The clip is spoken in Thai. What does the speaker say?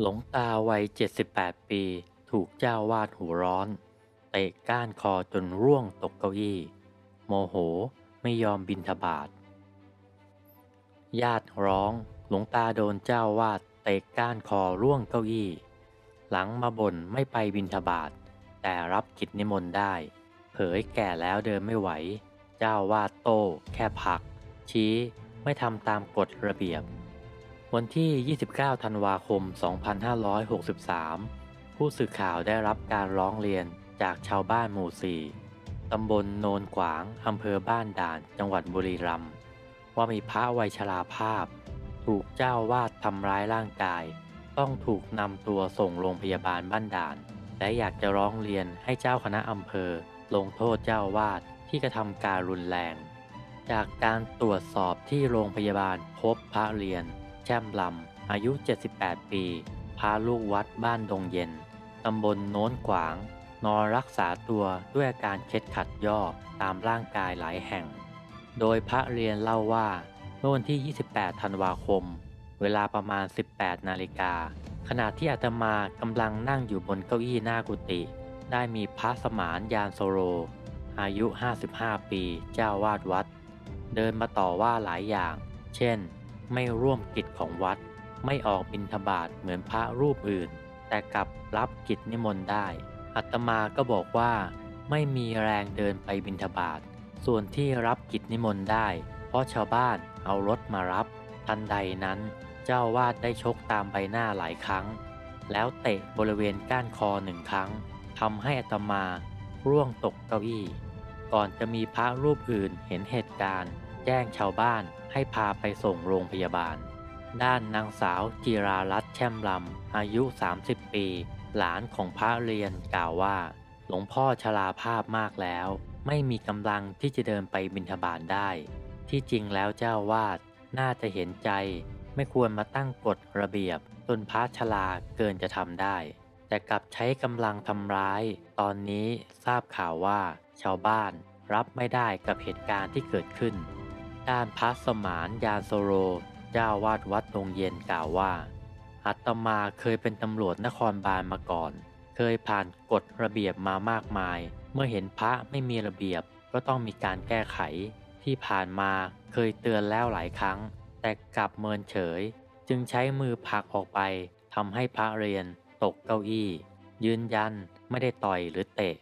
หลงตาวัย 78 ปี ถูกเจ้าวาดหัวร้อน เตะก้านคอจนร่วงตกเก้าอี้ โมโหไม่ยอมบินทบาทญาติร้อง หลวงตาโดนเจ้าวาดเตะก้านคอร่วงเก้าอี้ หลังมาบ่นไม่ไปบินทบาทแต่รับกิจนิมนต์ได้ เผยแก่แล้วเดินไม่ไหว เจ้าวาดโต้แค่ผัก ชี้ไม่ทำตามกฎระเบียบ วันที่ 29 ธันวาคม 2563 ผู้สื่อข่าวได้รับการร้องเรียนจากชาวบ้านหมู่ 4 ตำบลโนนขวาง อำเภอบ้านด่าน จังหวัดบุรีรัมย์ ว่ามีพระวัยชราภาพ ถูกเจ้าวาดทำร้ายร่างกาย ต้องถูกนำตัวส่งโรงพยาบาลบ้านด่าน และอยากจะร้องเรียนให้เจ้าคณะอำเภอ ลงโทษเจ้าวาดที่กระทำการรุนแรง จากการตรวจสอบที่โรงพยาบาลพบพระเรียน ช่มลำ อายุ 78 ปี พาลูกวัดบ้านดงเย็น ตำบลโน้นขวาง นอนรักษาตัวด้วยอาการเคล็ดขัดย่อตามร่างกายหลายแห่ง โดยพระเรียนเล่าว่าเมื่อวันที่ 28 ธันวาคม เวลาประมาณ 18 นาฬิกา ขณะที่อาตมากำลังนั่งอยู่บนเก้าอี้หน้ากุฏิ ได้มีพระสมานยานโซโร อายุ 55 ปี เจ้าวาดวัด เดินมาต่อว่าหลายอย่าง เช่น ไม่ร่วมกิจของวัด ไม่ออกบิณฑบาตเหมือนพระรูปอื่น แต่กลับรับกิจนิมนต์ได้อัตมาก็บอกว่า ไม่มีแรงเดินไปบิณฑบาตส่วนที่รับกิจนิมนต์ได้ เพราะชาวบ้านเอารถมารับ ทันใดนั้นเจ้าวาดได้ชกตามใบหน้าหลายครั้ง แล้วเตะบริเวณก้านคอหนึ่งครั้งทำให้อัตมาร่วงตกเก้าอี้ ก่อนจะมีพระรูปอื่นเห็นเหตุการณ์ แจ้งชาวบ้านให้พาไปส่งโรงพยาบาล ด้านนางสาวจิรารัตน์แช่มลำอายุ 30 ปี หลานของพระเรียนกล่าวว่า หลวงพ่อชราภาพมากแล้ว ไม่มีกำลังที่จะเดินไปบิณฑบาตได้ ที่จริงแล้วเจ้าวาดน่าจะเห็นใจไม่ควรมาตั้งกฎระเบียบจนพระชราเกินจะทำได้ แต่กลับใช้กำลังทำร้าย ตอนนี้ทราบข่าวว่า ชาวบ้านรับไม่ได้กับเหตุการณ์ที่เกิดขึ้น ด้านพระสมานยานโซโรเจ้าวาดวัดดงเย็นกล่าวว่าอาตมาเคยเป็นตำรวจนครบาลมาก่อน เคยผ่านกฎระเบียบมามากมาย เมื่อเห็นพระไม่มีระเบียบก็ต้องมีการแก้ไข ที่ผ่านมาเคยเตือนแล้วหลายครั้ง แต่กลับเมินเฉย จึงใช้มือผลักออกไปทำให้พระเรียนตกเก้าอี้ ยืนยันไม่ได้ต่อยหรือเตะ